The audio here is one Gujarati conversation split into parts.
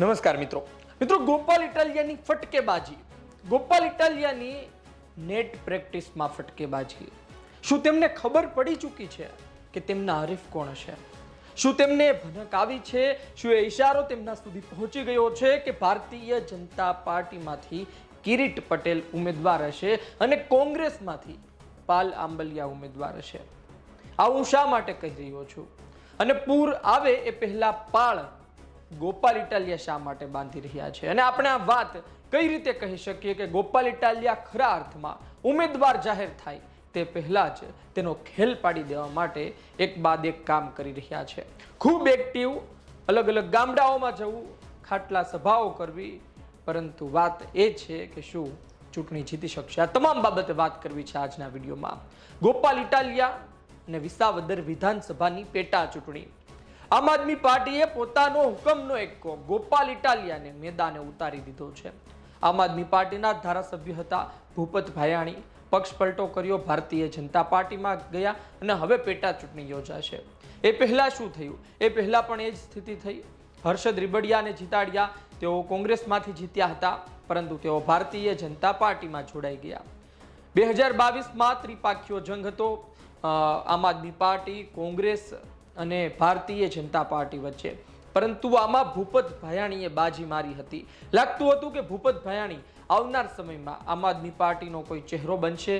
નમસ્કાર મિત્રો. મિત્રો, ગોપાલ ઇટાલિયાની ફટકેબાજી. ગોપાલ ઇટાલિયાની નેટ પ્રેક્ટિસમાં ફટકેબાજી. શું તેમને ખબર પડી ચૂકી છે કે તેમના હરીફ કોણ હશે? શું તેમને ભનક આવી છે? શું એ ઇશારો તેમના સુધી પહોંચી ગયો છે કે ભારતીય જનતા પાર્ટીમાંથી કિરીટ પટેલ ઉમેદવાર હશે અને કોંગ્રેસમાંથી પાલ આંબલિયા ઉમેદવાર હશે? હું શા માટે કહી રહ્યો છું? અને પૂર આવે એ પહેલાં પાળ ગોપાલ ઇટાલિયા શા માટે બાંધી રહ્યા છે? અને આપણે આ વાત કઈ રીતે કહી શકીએ કે ગોપાલ ઇટાલિયા ખરા અર્થમાં ઉમેદવાર જાહેર થાય તે પહેલાં જ તેનો ખેલ પાડી દેવા માટે એક બાદ એક કામ કરી રહ્યા છે. ખૂબ એક્ટિવ અલગ અલગ ગામડાઓમાં જવું, ખાટલા સભાઓ કરવી, પરંતુ વાત એ છે કે શું ચૂંટણી જીતી શકશે? આ તમામ બાબતે વાત કરવી છે આજના વિડીયોમાં. ગોપાલ ઇટાલિયા અને વિસાવદર વિધાનસભાની પેટા ચૂંટણી. આમ આદમી પાર્ટીએ પોતાનો હુકમનો એક ગોપાલ ઇટાલિયાને મેદાને ઉતારી દીધો છે. આમ આદમી પાર્ટીના ધારાસભ્ય હતા ભૂપત ભાયાણી. પક્ષ પલટો કર્યો, ભારતીય જનતા પાર્ટીમાં ગયા અને હવે પેટા ચૂંટણી યોજાશે. એ પહેલાં શું થયું? એ પહેલાં પણ એ જ સ્થિતિ થઈ. હર્ષદ રીબડિયાને જીતાડ્યા, તેઓ કોંગ્રેસમાંથી જીત્યા હતા, પરંતુ તેઓ ભારતીય જનતા પાર્ટીમાં જોડાઈ ગયા. બે હજાર બાવીસમાં ત્રિપાખીયો જંગ હતો. આમ આદમી પાર્ટી, કોંગ્રેસ અને ભારતીય જનતા પાર્ટી વચ્ચે. પરંતુ આમાં ભૂપત ભયાણીએ બાજી મારી હતી. લાગતું હતું કે ભૂપત ભયાણી આવનાર સમયમાં આમ આદમી પાર્ટીનો કોઈ ચહેરો બનશે.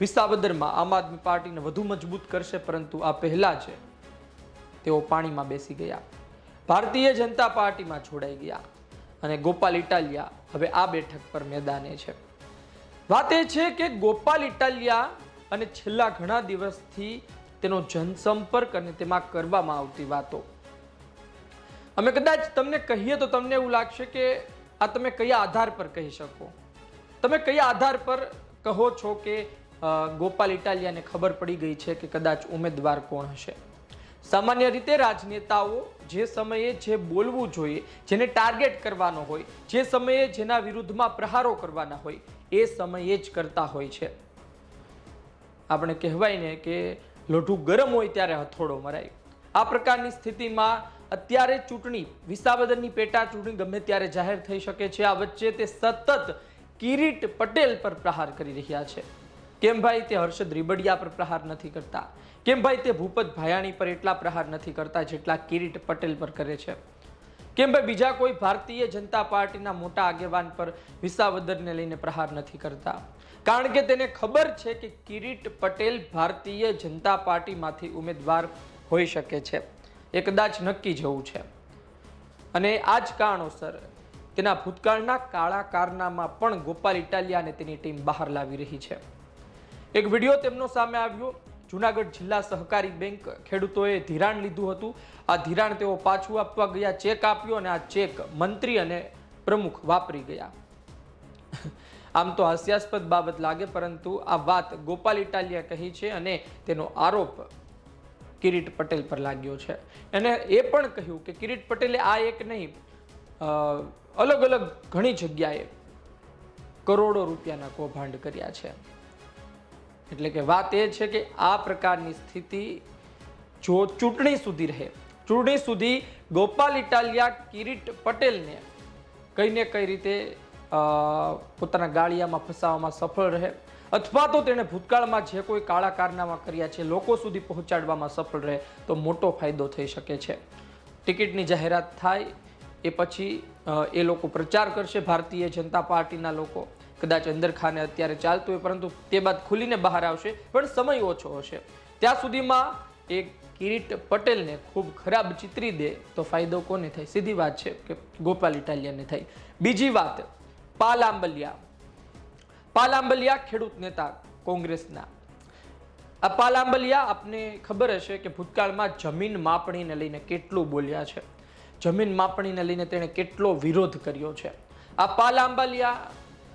વિસાવદરમાં આમ આદમી પાર્ટીને વધુ મજબૂત કરશે, પરંતુ આ પહેલાં જ તેઓ પાણીમાં બેસી ગયા. ભારતીય જનતા પાર્ટીમાં જોડાઈ ગયા અને ગોપાલ ઇટાલિયા હવે આ બેઠક પર મેદાને છે. વાત એ છે કે ગોપાલ ઇટાલિયા અને છેલ્લા ઘણા દિવસથી તેનો જનસંપર્ક અને તેમાં કરવામાં આવતી વાતો. અમે કદાચ તમને કહીએ તો તમને એવું લાગશે કે આ તમે કયા આધાર પર કહી શકો? તમે કયા આધાર પર કહો છો કે ગોપાલ ઇટાલિયાને ખબર પડી ગઈ છે કે કદાચ ઉમેદવાર કોણ હશે? સામાન્ય રીતે રાજનેતાઓ જે સમયે જે બોલવું જોઈએ, જેને ટાર્ગેટ કરવાનો હોય, જે સમયે જેના વિરુદ્ધમાં પ્રહારો કરવાના હોય, એ સમયે જ કરતા હોય છે. આપણે કહેવાય ને કે લોઢું ગરમ હોય ત્યારે હથોડો મરાય. આ પ્રકારની સ્થિતિમાં અત્યારે ચૂંટણી, વિસાવદરની પેટા ચૂંટણી ગમે ત્યારે જાહેર થઈ શકે છે. આ વચ્ચે તે સતત કિરીટ પટેલ પર પ્રહાર કરી રહ્યા છે. કેમ ભાઈ તે હર્ષદ રીબડિયા પર પ્રહાર નથી કરતા? કેમ ભાઈ તે ભૂપત ભાયાણી પર એટલા પ્રહાર નથી કરતા જેટલા કિરીટ પટેલ પર કરે છે? કેમ ભાઈ બીજા કોઈ ભારતીય જનતા પાર્ટીના મોટા આગેવાન પર વિસાવદરને લઈને પ્રહાર નથી કરતા? કારણ કે તેને ખબર છે કે કિરીટ પટેલ ભારતીય જનતા પાર્ટીમાંથી ઉમેદવાર હોઈ શકે છે. એ કદાચ નક્કી જવું છે. અને આ જ કારણોસર તેના ભૂતકાળના કાળા કારનામાં પણ ગોપાલ ઇટાલિયા અને તેની ટીમ બહાર લાવી રહી છે. એક વીડિયો તેમનો સામે આવ્યો. જુનાગઢ જિલ્લા સહકારી બેંક ખેડૂતોએ ધિરાણ લીધું હતું. આ ધિરાણ તેઓ પાછું આપવા ગયા, ચેક આપ્યો અને આ ચેક મંત્રી અને પ્રમુખ વાપરી ગયા. આમ તો હાસ્યાસ્પદ બાબત લાગે, પરંતુ આ વાત ગોપાલ ઇટાલિયા કહી છે અને તેનો આરોપ કિરીટ પટેલ પર લાગ્યો છે. અને એ પણ કહ્યું કે કિરીટ પટેલે આ એક નહીં અલગ અલગ ઘણી જગ્યાએ કરોડો રૂપિયાના કૌભાંડ કર્યા છે. એટલે કે વાત એ છે કે આ પ્રકારની સ્થિતિ જો ચૂંટણી સુધી રહે, ચૂંટણી સુધી ગોપાલ ઇટાલિયા કિરીટ પટેલને કઈ ને કઈ રીતે પોતાના ગાળિયામાં ફસાવવામાં સફળ રહે, અથવા તો તેણે ભૂતકાળમાં જે કોઈ કાળા કારનામા કર્યા છે, લોકો સુધી પહોંચાડવામાં સફળ રહે, તો મોટો ફાયદો થઈ શકે છે. ટિકિટની જાહેરાત થાય એ પછી એ લોકો પ્રચાર કરશે ભારતીય જનતા પાર્ટીના લોકો. કદાચ અંદર ખાને અત્યારે ચાલતું હોય, પરંતુ તે બાદ ખુલીને બહાર આવશે, પણ સમય ઓછો હશે. ત્યાં સુધીમાં એ કિરીટ પટેલને ખૂબ ખરાબ ચિતરી દે તો ફાયદો કોને થાય? સીધી વાત છે કે ગોપાલ ઇટાલિયાને થાય. બીજી વાત પાલ આંબલિયા પાલ આંબલિયા ખેડૂત નેતા કોંગ્રેસના. આ પાલ આંબલિયા આપને ખબર હશે કે ભૂતકાળમાં જમીન માપણીને લઈને કેટલું બોલ્યા છે. જમીન માપણીને લઈને તેણે કેટલો વિરોધ કર્યો છે. આ પાલ આંબલિયા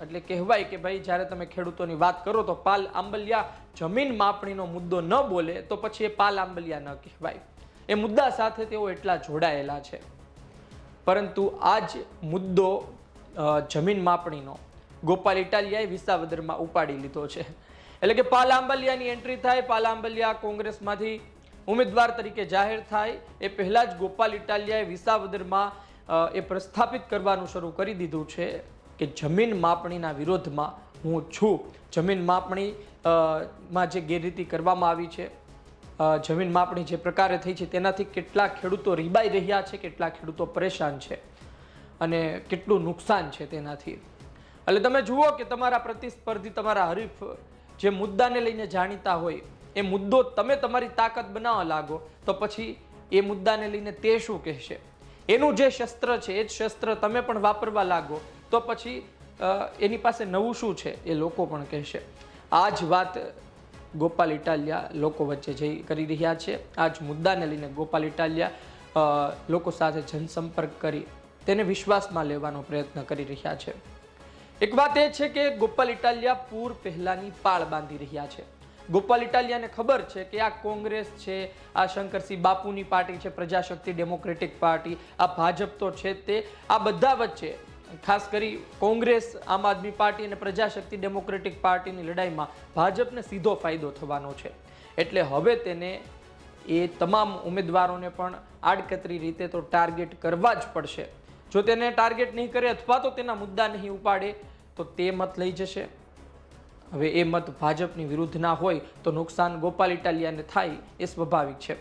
એટલે કહેવાય કે ભાઈ, જ્યારે તમે ખેડૂતોની વાત કરો તો પાલ આંબલિયા જમીન માપણીનો મુદ્દો ન બોલે તો પછી એ પાલ આંબલિયા ન કહેવાય. એ મુદ્દા સાથે તેઓ એટલા જોડાયેલા છે. પરંતુ આ જ મુદ્દો જમીન માપણીનો ગોપાલ ઇટાલિયાએ વિસાવદરમાં ઉપાડી લીધો છે. એટલે કે પાલ આંબલિયાની એન્ટ્રી થાય, પાલ આંબલિયા કોંગ્રેસમાંથી ઉમેદવાર તરીકે જાહેર થાય, એ પહેલાં જ ગોપાલ ઇટાલિયાએ વિસાવદરમાં એ પ્રસ્થાપિત કરવાનું શરૂ કરી દીધું છે કે જમીન માપણીના વિરોધમાં હું છું. જમીન માપણી માં જે ગેરરીતિ કરવામાં આવી છે જમીન માપણી જે પ્રકારે થઈ છે તેનાથી કેટલા ખેડૂતો રીબાઈ રહ્યા છે, કેટલા ખેડૂતો પરેશાન છે અને કેટલું નુકસાન છે તેનાથી. એટલે તમે જુઓ કે તમારા પ્રતિસ્પર્ધી, તમારા હરીફ જે મુદ્દાને લઈને જાણીતા હોય એ મુદ્દો તમે તમારી તાકાત બનાવવા લાગો, તો પછી એ મુદ્દાને લઈને તે શું કહેશે? એનું જે શસ્ત્ર છે, એ જ શસ્ત્ર તમે પણ વાપરવા લાગો, તો પછી એની પાસે નવું શું છે એ લોકો પણ કહેશે. આ જ વાત ગોપાલ ઇટાલિયા લોકો વચ્ચે જઈ કરી રહ્યા છે, આ જ મુદ્દાને લઈને ગોપાલ ઇટાલિયા લોકો સાથે જનસંપર્ક કરી તેને વિશ્વાસમાં લેવાનો પ્રયત્ન કરી રહ્યા છે. એક વાત એ છે કે ગોપાલ ઇટાલિયા પૂર પહેલાની પાળ બાંધી રહ્યા છે. ગોપાલ ઇટાલિયાને ખબર છે કે આ કોંગ્રેસ છે, આ શંકરસિંહ બાપુની પાર્ટી છે, પ્રજાશક્તિ ડેમોક્રેટિક પાર્ટી, આ ભાજપ તો છે તે. આ બધા વચ્ચે, ખાસ કરી કોંગ્રેસ, આમ આદમી પાર્ટી અને પ્રજાશક્તિ ડેમોક્રેટિક પાર્ટીની લડાઈમાં ભાજપને સીધો ફાયદો થવાનો છે. એટલે હવે તેને એ તમામ ઉમેદવારોને પણ આડકતરી રીતે તો ટાર્ગેટ કરવા જ પડશે. જો તેને ટાર્ગેટ નહીં કરે અથવા તો તેના મુદ્દા નહીં ઉપાડે, તો તે મત લઈ જશે. હવે એ મત ભાજપની વિરુદ્ધ ના હોય તો નુકસાન ગોપાલ ઇટાલિયાને થાય એ સ્વાભાવિક છે.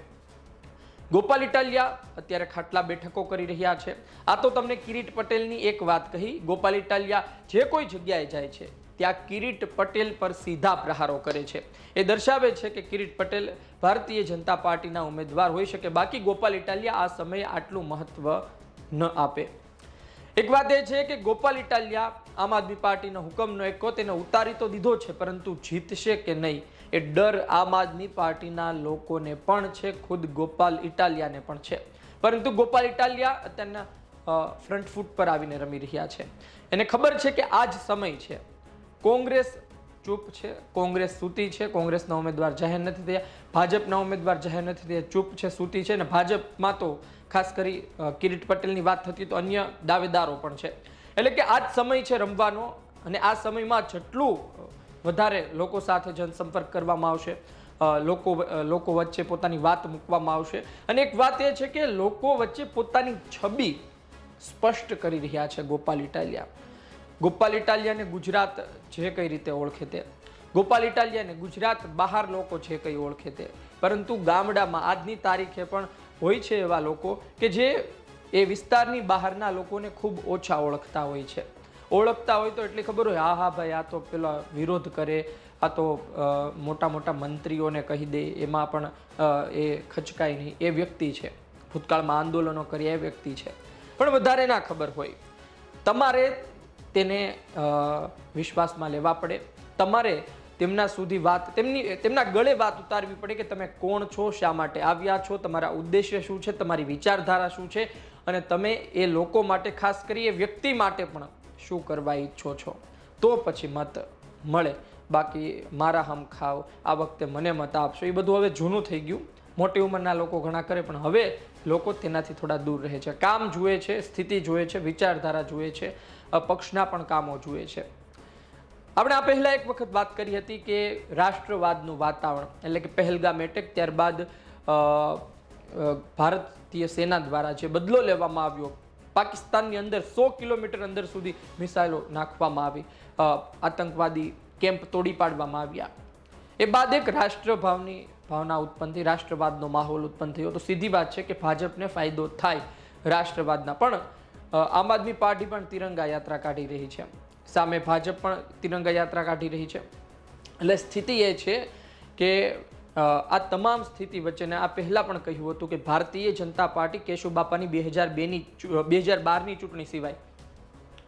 ગોપાલ ઇટાલિયા અત્યારે ખાટલા બેઠકો કરી રહ્યા છે. આ તો તમને કિરીટ પટેલની એક વાત કહી. ગોપાલ ઇટાલિયા જે કોઈ જગ્યાએ જાય છે, ત્યાં કિરીટ પટેલ પર સીધા પ્રહારો કરે છે. એ દર્શાવે છે કે કિરીટ પટેલ ભારતીય જનતા પાર્ટીના ઉમેદવાર હોઈ શકે. બાકી ગોપાલ ઇટાલિયા આ સમયે આટલું મહત્વ ન આપે. એક વાત એ છે કે ગોપાલ ઇટાલિયા આમ આદમી પાર્ટીનો હુકમનો એકો તેને ઉતારી તો દીધો છે, પરંતુ જીતશે કે નહીં? એ ડર આમ આદમી પાર્ટીના લોકોને પણ છે, ખુદ ગોપાલ ઇટાલિયાને પણ છે. પરંતુ ગોપાલ ઇટાલિયા અત્યારના ફ્રન્ટ ફૂટ પર આવીને રમી રહ્યા છે. એને ખબર છે કે આ જ સમય છે. કોંગ્રેસ ચૂપ છે, કોંગ્રેસ સૂતી છે, કોંગ્રેસના ઉમેદવાર જાહેર નથી થયા, ભાજપના ઉમેદવાર જાહેર નથી થયા, ચૂપ છે, સૂતી છે અને ભાજપમાં તો ખાસ કરી કિરીટ પટેલની વાત થતી તો અન્ય દાવેદારો પણ છે. એટલે કે આ જ સમય છે રમવાનો અને આ સમયમાં જેટલું વધારે લોકો સાથે જનસંપર્ક કરવામાં આવશે લોકો લોકો વચ્ચે પોતાની વાત મૂકવામાં આવશે. અને એક વાત એ છે કે લોકો વચ્ચે પોતાની છબી સ્પષ્ટ કરી રહ્યા છે ગોપાલ ઇટાલિયા. ગોપાલ ઇટાલિયાને ગુજરાત જે કઈ રીતે ઓળખે તે. ગોપાલ ઇટાલિયાને ગુજરાત બહાર લોકો જે કઈ ઓળખે તે. પરંતુ ગામડામાં આજની તારીખે પણ હોય છે એવા લોકો કે જે એ વિસ્તારની બહારના લોકોને ખૂબ ઓછા ઓળખતા હોય છે. ઓળખતા હોય તો એટલી ખબર હોય હા હા ભાઈ, આ તો પેલા વિરોધ કરે, આ તો મોટા મોટા મંત્રીઓને કહી દે, એમાં પણ એ ખચકાય નહીં. એ વ્યક્તિ છે. ભૂતકાળમાં આંદોલનો કરી એ વ્યક્તિ છે. પણ વધારે ના ખબર હોય. તમારે તેને વિશ્વાસમાં લેવા પડે. તમારે તેમના સુધી વાત, તેમની, તેમના ગળે વાત ઉતારવી પડે કે તમે કોણ છો, શા માટે આવ્યા છો, તમારા ઉદ્દેશ્ય શું છે, તમારી વિચારધારા શું છે અને તમે એ લોકો માટે, ખાસ કરી એ વ્યક્તિ માટે પણ શું કરવા ઈચ્છો છો? તો પછી મત મળે. બાકી મારા હમ ખાવ, આ વખતે મને મત આપશો. એ બધું હવે જૂનું થઈ ગયું. મોટી ઉંમરના લોકો ઘણા કરે, પણ હવે લોકો તેનાથી થોડા દૂર રહે છે. કામ જુએ છે, સ્થિતિ જુએ છે, વિચારધારા જુએ છે પક્ષના પણ કામો જુએ છે. આપણે આ પહેલાં એક વખત વાત કરી હતી કે રાષ્ટ્રવાદનું વાતાવરણ, એટલે કે પહેલગામ એટેક ત્યારબાદ ભારતીય સેના દ્વારા જે બદલો લેવામાં આવ્યો, પાકિસ્તાનની અંદર સો કિલોમીટર અંદર સુધી મિસાઇલો નાખવામાં આવી આતંકવાદી કેમ્પ તોડી પાડવામાં આવ્યા. એ બાદ એક રાષ્ટ્રભાવની ભાવના ઉત્પન્ન થઈ, રાષ્ટ્રવાદનો માહોલ ઉત્પન્ન થયો. તો સીધી વાત છે કે ભાજપને ફાયદો થાય રાષ્ટ્રવાદના, પણ આમ આદમી પાર્ટી પણ તિરંગા યાત્રા કાઢી રહી છે. સામે ભાજપ પણ તિરંગા યાત્રા કાઢી રહી છે. એટલે સ્થિતિ એ છે કે આ તમામ સ્થિતિ વચ્ચેને આ પહેલાં પણ કહ્યું હતું કે ભારતીય જનતા પાર્ટી કેશુબાપાની બે હજાર બેની બે હજાર બારની ચૂંટણી સિવાય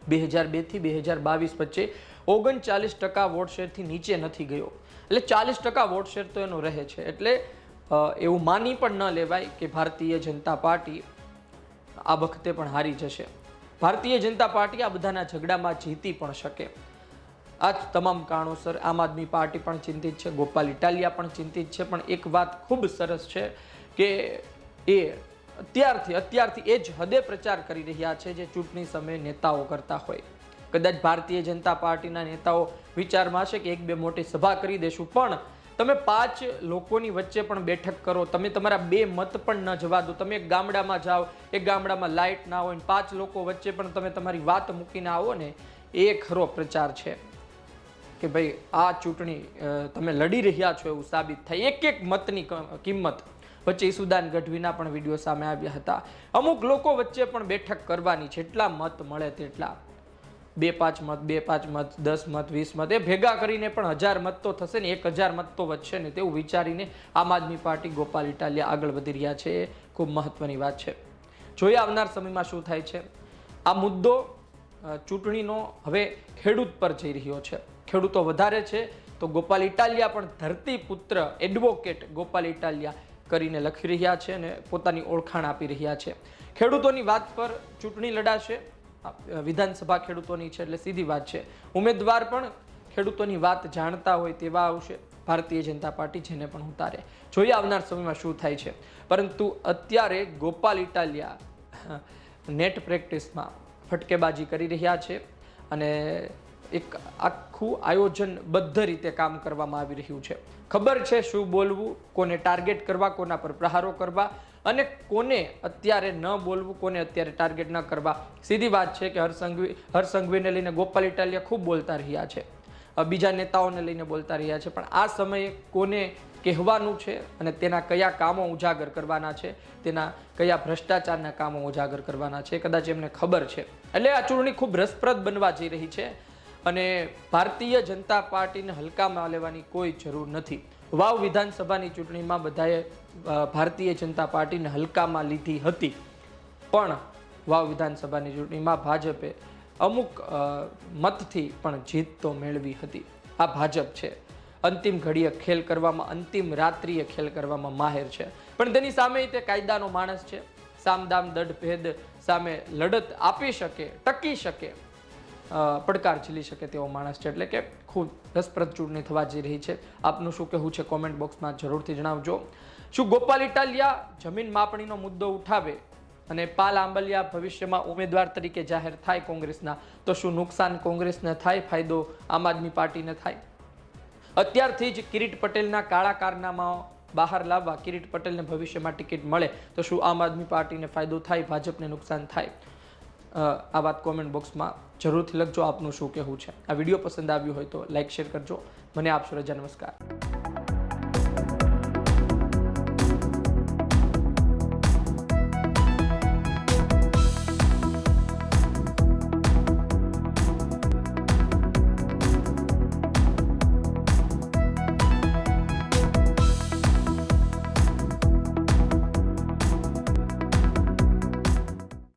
બે હજાર બેથી બે હજાર બાવીસ વચ્ચે ઓગણચાલીસ ટકા વોટ શેરથી નીચે નથી ગયો. એટલે ચાલીસ ટકા વોટ શેર તો એનો રહે છે. એટલે એવું માની પણ ન લેવાય કે ભારતીય જનતા પાર્ટી આ વખતે પણ હારી જશે. ભારતીય જનતા પાર્ટી આ બધાના ઝઘડામાં જીતી પણ શકે. આ જ તમામ કારણોસર આમ આદમી પાર્ટી પણ ચિંતિત છે, ગોપાલ ઇટાલિયા પણ ચિંતિત છે, પણ એક વાત ખૂબ સરસ છે કે એ અત્યારથી અત્યારથી એ જ હદે પ્રચાર કરી રહ્યા છે જે ચૂંટણી સમયે નેતાઓ કરતા હોય. કદાચ ભારતીય જનતા પાર્ટીના નેતાઓ વિચારમાં છે કે એક બે મોટી સભા કરી દેશું, પણ તમે પાંચ લોકોની વચ્ચે પણ બેઠક કરો, તમે તમારા બે મત પણ ન જવા દો, તમે એક ગામડામાં જાઓ, એક ગામડામાં લાઇટ ના હોય પાંચ લોકો વચ્ચે પણ તમે તમારી વાત મૂકીને આવો ને, એ ખરો પ્રચાર છે. કે ભાઈ આ ચૂંટણી તમે લડી રહ્યા છો એવું સાબિત થાય. એક એક મતની કિંમત. વચ્ચે ઈસુદાન ગઢવીના પણ વીડિયો સામે આવ્યા હતા. અમુક લોકો વચ્ચે પણ બેઠક કરવાની, જેટલા મત મળે તેટલા. બે પાંચ મત, બે પાંચ મત, દસ મત, વીસ મત, એ ભેગા કરીને પણ હજાર મત તો થશે ને, એક હજાર મત તો વધશે ને તેવું વિચારીને આમ આદમી પાર્ટી ગોપાલ ઇટાલિયા આગળ વધી રહ્યા છે. એ ખૂબ મહત્વની વાત છે. જોઈએ આવનાર સમયમાં શું થાય છે? આ મુદ્દો ચૂંટણીનો હવે ખેડૂત પર જઈ રહ્યો છે. ખેડૂતો વધારે છે, તો ગોપાલ ઇટાલિયા પણ ધરતી પુત્ર એડવોકેટ ગોપાલ ઇટાલિયા કરીને લખી રહ્યા છે અને પોતાની ઓળખાણ આપી રહ્યા છે. ખેડૂતોની વાત પર ચૂંટણી લડાશે વિધાનસભા ખેડૂતોની છે એટલે સીધી વાત છે. ઉમેદવાર પણ ખેડૂતોની વાત જાણતા હોય તેવા આવશે, ભારતીય જનતા પાર્ટી જેને પણ ઉતારે. જોઈએ આવનાર સમયમાં શું થાય છે. પરંતુ અત્યારે ગોપાલ ઇટાલિયા નેટ પ્રેક્ટિસમાં ફટકેબાજી કરી રહ્યા છે અને એક આખું આયોજનબદ્ધ રીતે કામ કરવામાં આવી રહ્યું છે. ખબર છે શું બોલવું, કોને ટાર્ગેટ કરવા, કોના પર પ્રહારો કરવા અને કોને અત્યારે ન બોલવું, કોને અત્યારે ટાર્ગેટ ન કરવા. સીધી વાત છે કે હરસંઘવી હરસંઘવીને લઈને ગોપાલ ઇટાલિયા ખૂબ બોલતા રહ્યા છે. બીજા નેતાઓને લઈને બોલતા રહ્યા છે. પણ આ સમયે કોને કહેવાનું છે અને તેના કયા કામો ઉજાગર કરવાના છે, તેના કયા ભ્રષ્ટાચારના કામો ઉજાગર કરવાના છે, કદાચ એમને ખબર છે. એટલે આ ચૂંટણી ખૂબ રસપ્રદ બનવા જઈ રહી છે. અને ભારતીય જનતા પાર્ટીને હલકામાં લેવાની કોઈ જરૂર નથી. વાવ વિધાનસભાની ચૂંટણીમાં બધાએ ભારતીય જનતા પાર્ટીને હલકામાં લીધી હતી. પણ વાવ વિધાનસભાની ચૂંટણીમાં ભાજપે અમુક મતથી પણ જીત તો મેળવી હતી. આ ભાજપ છે. અંતિમ ઘડીએ ખેલ કરવામાં, અંતિમ રાત્રિએ ખેલ કરવામાં માહેર છે. પણ તેની સામે તે કાયદાનો માણસ છે. સામદામ દઢ ભેદ સામે લડત આપી શકે, ટકી શકે. પડકાર ઝીલી શકે તેવો માણસ છે. એટલે કે ખૂબ રસપ્રદ ચૂંટણી થવા જઈ રહી છે. આપનું શું કહેવું છે કોમેન્ટ બોક્સમાં જરૂરથી જણાવજો. શું ગોપાલ ઇટાલિયા જમીન માપણીનો મુદ્દો ઉઠાવે? અને પાલ આંબલિયા ભવિષ્યમાં ઉમેદવાર તરીકે જાહેર થાય કોંગ્રેસના? તો શું નુકસાન કોંગ્રેસને થાય? ફાયદો આમ આદમી પાર્ટીને થાય? અત્યારથી જ કિરીટ પટેલના કાળા કારનામાં બહાર લાવવા કિરીટ પટેલને ભવિષ્યમાં ટિકિટ મળે. તો શું આમ આદમી પાર્ટીને ફાયદો થાય? ભાજપને નુકસાન થાય? આ વાત કોમેન્ટ બોક્સમાં જરૂરથી લખજો આપનું શું કહેવું છે. આ વીડિયો પસંદ આવ્યું હોય તો લાઇક શેર કરજો. મને આપશો રજા નમસ્કાર.